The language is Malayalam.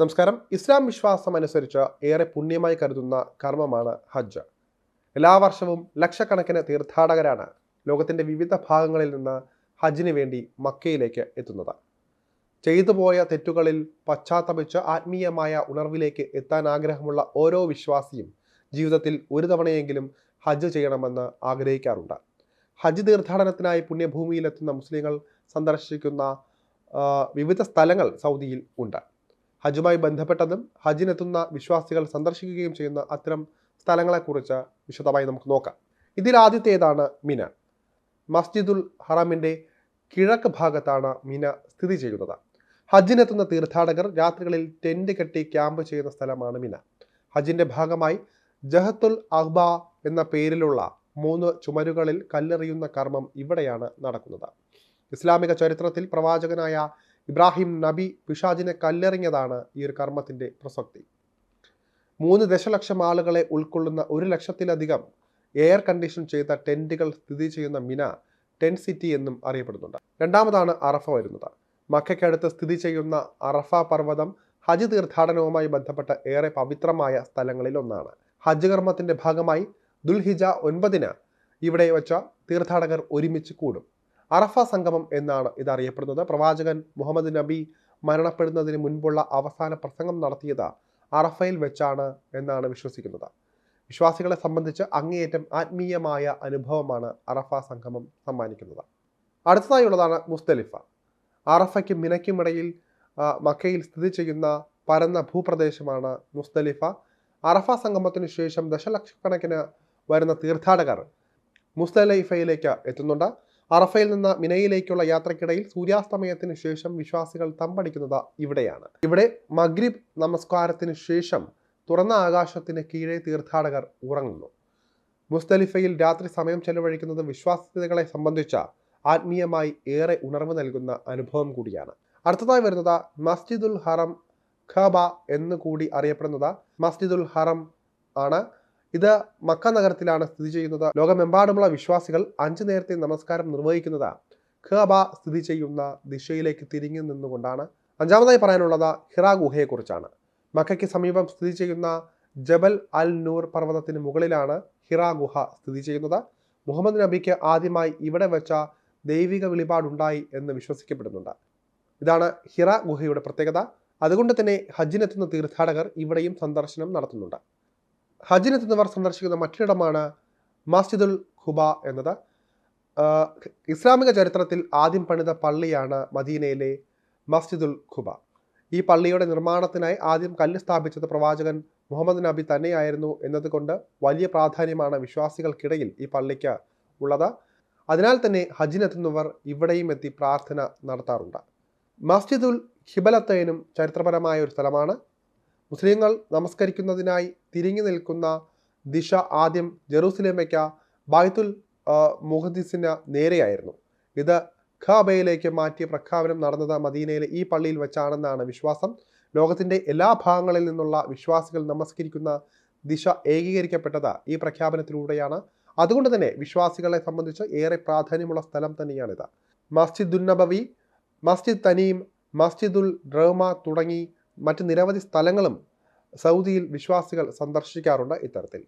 നമസ്കാരം. ഇസ്ലാം വിശ്വാസം അനുസരിച്ച് ഏറെ പുണ്യമായി കരുതുന്ന കർമ്മമാണ് ഹജ്ജ്. എല്ലാ വർഷവും ലക്ഷക്കണക്കിന് തീർത്ഥാടകരാണ് ലോകത്തിന്റെ വിവിധ ഭാഗങ്ങളിൽ നിന്ന് ഹജ്ജിന് വേണ്ടി മക്കയിലേക്ക് എത്തുന്നത്. ചെയ്തു പോയ തെറ്റുകളിൽ പശ്ചാത്തപിച്ച് ആത്മീയമായ ഉണർവിലേക്ക് എത്താൻ ആഗ്രഹമുള്ള ഓരോ വിശ്വാസിയും ജീവിതത്തിൽ ഒരു തവണയെങ്കിലും ഹജ്ജ് ചെയ്യണമെന്ന് ആഗ്രഹിക്കാറുണ്ട്. ഹജ്ജ് തീർത്ഥാടനത്തിനായി പുണ്യഭൂമിയിലെത്തുന്ന മുസ്ലിങ്ങൾ സന്ദർശിക്കുന്ന വിവിധ സ്ഥലങ്ങൾ സൗദിയിൽ ഉണ്ട്. ഹജ്ജുമായി ബന്ധപ്പെട്ടതും ഹജ്ജിനെത്തുന്ന വിശ്വാസികൾ സന്ദർശിക്കുകയും ചെയ്യുന്ന അത്തരം സ്ഥലങ്ങളെക്കുറിച്ച് വിശദമായി നമുക്ക് നോക്കാം. ഇതിൽ ആദ്യത്തേതാണ് മിന. മസ്ജിദുൽ ഹറമിന്റെ കിഴക്ക് ഭാഗത്താണ് മിന സ്ഥിതി ചെയ്യുന്നത്. ഹജ്ജിനെത്തുന്ന തീർത്ഥാടകർ രാത്രികളിൽ ടെന്റ് കെട്ടി ക്യാമ്പ് ചെയ്യുന്ന സ്ഥലമാണ് മിന. ഹജ്ജിന്റെ ഭാഗമായി ജഹത്തുൽ അഹ്ബ എന്ന പേരിലുള്ള മൂന്ന് ചുമരുകളിൽ കല്ലെറിയുന്ന കർമ്മം ഇവിടെയാണ് നടക്കുന്നത്. ഇസ്ലാമിക ചരിത്രത്തിൽ പ്രവാചകനായ ഇബ്രാഹിം നബി പിഷാജിനെ കല്ലെറിഞ്ഞതാണ് ഈ ഒരു കർമ്മത്തിന്റെ പ്രസക്തി. മൂന്ന് ദശലക്ഷം ആളുകളെ ഉൾക്കൊള്ളുന്ന ഒരു ലക്ഷത്തിലധികം എയർ കണ്ടീഷൻ ചെയ്ത ടെന്റുകൾ സ്ഥിതി ചെയ്യുന്ന മിന ടെൻ സിറ്റി എന്നും അറിയപ്പെടുന്നുണ്ട്. രണ്ടാമതാണ് അറഫ വരുന്നത്. മക്കയ്ക്കടുത്ത് സ്ഥിതി ചെയ്യുന്ന അറഫ പർവതം ഹജ്ജ് തീർത്ഥാടനവുമായി ബന്ധപ്പെട്ട ഏറെ പവിത്രമായ സ്ഥലങ്ങളിൽ ഒന്നാണ്. ഹജ്ജ് കർമ്മത്തിന്റെ ഭാഗമായി ദുൽഹിജ ഒൻപതിന് ഇവിടെ വെച്ച തീർത്ഥാടകർ ഒരുമിച്ച് കൂടും. അറഫ സംഗമം എന്നാണ് ഇത് അറിയപ്പെടുന്നത് പ്രവാചകൻ മുഹമ്മദ് നബി മരണപ്പെടുന്നതിന് മുൻപുള്ള അവസാന പ്രസംഗം നടത്തിയത് അറഫയിൽ വെച്ചാണ് എന്നാണ് വിശ്വസിക്കുന്നത്. വിശ്വാസികളെ സംബന്ധിച്ച് അങ്ങേയറ്റം ആത്മീയമായ അനുഭവമാണ് അറഫ സംഗമം സമ്മാനിക്കുന്നത്. അടുത്തതായുള്ളതാണ് മുസ്തലിഫ. അറഫയ്ക്കും മിനയ്ക്കുമിടയിൽ മക്കയിൽ സ്ഥിതി ചെയ്യുന്ന പരന്ന ഭൂപ്രദേശമാണ് മുസ്തലിഫ. അറഫ സംഗമത്തിന് ശേഷം ദശലക്ഷക്കണക്കിന് വരുന്ന തീർത്ഥാടകർ മുസ്തലൈഫയിലേക്ക് എത്തുന്നുണ്ട്. അറഫയിൽ നിന്ന് മിനയിലേക്കുള്ള യാത്രക്കിടയിൽ സൂര്യാസ്തമയത്തിന് ശേഷം വിശ്വാസികൾ തമ്പടിക്കുന്നത് ഇവിടെയാണ്. ഇവിടെ മഗ്രിബ് നമസ്കാരത്തിന് ശേഷം തുറന്ന ആകാശത്തിന് കീഴെ തീർത്ഥാടകർ ഉറങ്ങുന്നു. മുസ്തലിഫയിൽ രാത്രി സമയം ചെലവഴിക്കുന്നത് വിശ്വാസികളെ സംബന്ധിച്ച ആത്മീയമായി ഏറെ ഉണർവ് നൽകുന്ന അനുഭവം കൂടിയാണ്. അടുത്തതായി വരുന്നത് മസ്ജിദുൽ ഹറം ഖബ എന്ന് കൂടി അറിയപ്പെടുന്നത് മസ്ജിദുൽ ഹറം ആണ്. ഇത് മക്ക നഗരത്തിലാണ് സ്ഥിതി ചെയ്യുന്നത്. ലോകമെമ്പാടുമുള്ള വിശ്വാസികൾ അഞ്ചു നേരത്തെ നമസ്കാരം നിർവഹിക്കുന്നത് ഖബ സ്ഥിതി ചെയ്യുന്ന ദിശയിലേക്ക് തിരിഞ്ഞു നിന്നുകൊണ്ടാണ്. അഞ്ചാമതായി പറയാനുള്ളത് ഹിറ ഗുഹയെക്കുറിച്ചാണ്. മക്കയ്ക്ക് സമീപം സ്ഥിതി ചെയ്യുന്ന ജബൽ അൽ നൂർ പർവതത്തിന് മുകളിലാണ് ഹിറ ഗുഹ സ്ഥിതി ചെയ്യുന്നത്. മുഹമ്മദ് നബിക്ക് ആദ്യമായി ഇവിടെ വെച്ച ദൈവിക വെളിപാടുണ്ടായി എന്ന് വിശ്വസിക്കപ്പെടുന്നുണ്ട്. ഇതാണ് ഹിറ ഗുഹയുടെ പ്രത്യേകത. അതുകൊണ്ട് തന്നെ ഹജ്ജിനെത്തുന്ന തീർത്ഥാടകർ ഇവിടെയും സന്ദർശനം നടത്തുന്നുണ്ട്. ഹജ്ജിനെത്തുന്നവർ സന്ദർശിക്കുന്ന മറ്റൊരിടമാണ് മസ്ജിദുൽ ഖുബ എന്നത്. ഇസ്ലാമിക ചരിത്രത്തിൽ ആദ്യം പണിത പള്ളിയാണ് മദീനയിലെ മസ്ജിദുൽ ഖുബ. ഈ പള്ളിയുടെ നിർമ്മാണത്തിനായി ആദ്യം കല്ല് സ്ഥാപിച്ചത് പ്രവാചകൻ മുഹമ്മദ് നബി തന്നെയായിരുന്നു എന്നതുകൊണ്ട് വലിയ പ്രാധാന്യമാണ് വിശ്വാസികൾക്കിടയിൽ ഈ പള്ളിക്ക് ഉള്ളത്. അതിനാൽ തന്നെ ഹജ്ജിനെത്തുന്നവർ ഇവിടെയും എത്തി പ്രാർത്ഥന നടത്താറുണ്ട്. മസ്ജിദുൽ ഹിബലത്തൈനും ചരിത്രപരമായ ഒരു സ്ഥലമാണ്. മുസ്ലിങ്ങൾ നമസ്കരിക്കുന്നതിനായി തിരിഞ്ഞു നിൽക്കുന്ന ദിശ ആദ്യം ജെറൂസലേമയ്ക്ക് ബായ്ത്തുൽ മുഹദ്ദീസിന് നേരെയായിരുന്നു. ഇത് ഖാബയിലേക്ക് മാറ്റിയ പ്രഖ്യാപനം നടന്നത് മദീനയിലെ ഈ പള്ളിയിൽ വെച്ചാണെന്നാണ് വിശ്വാസം. ലോകത്തിന്റെ എല്ലാ ഭാഗങ്ങളിൽ നിന്നുള്ള വിശ്വാസികൾ നമസ്കരിക്കുന്ന ദിശ ഏകീകരിക്കപ്പെട്ടത് ഈ പ്രഖ്യാപനത്തിലൂടെയാണ്. അതുകൊണ്ട് തന്നെ വിശ്വാസികളെ സംബന്ധിച്ച് ഏറെ പ്രാധാന്യമുള്ള സ്ഥലം തന്നെയാണിത്. മസ്ജിദ് നബവി മസ്ജിദ് തനീം മസ്ജിദുൽ റഹ്മ തുടങ്ങി മറ്റ് നിരവധി സ്ഥലങ്ങളും സൗദിയിൽ വിശ്വാസികൾ സന്ദർശിക്കാറുണ്ട് ഇത്തരത്തിൽ.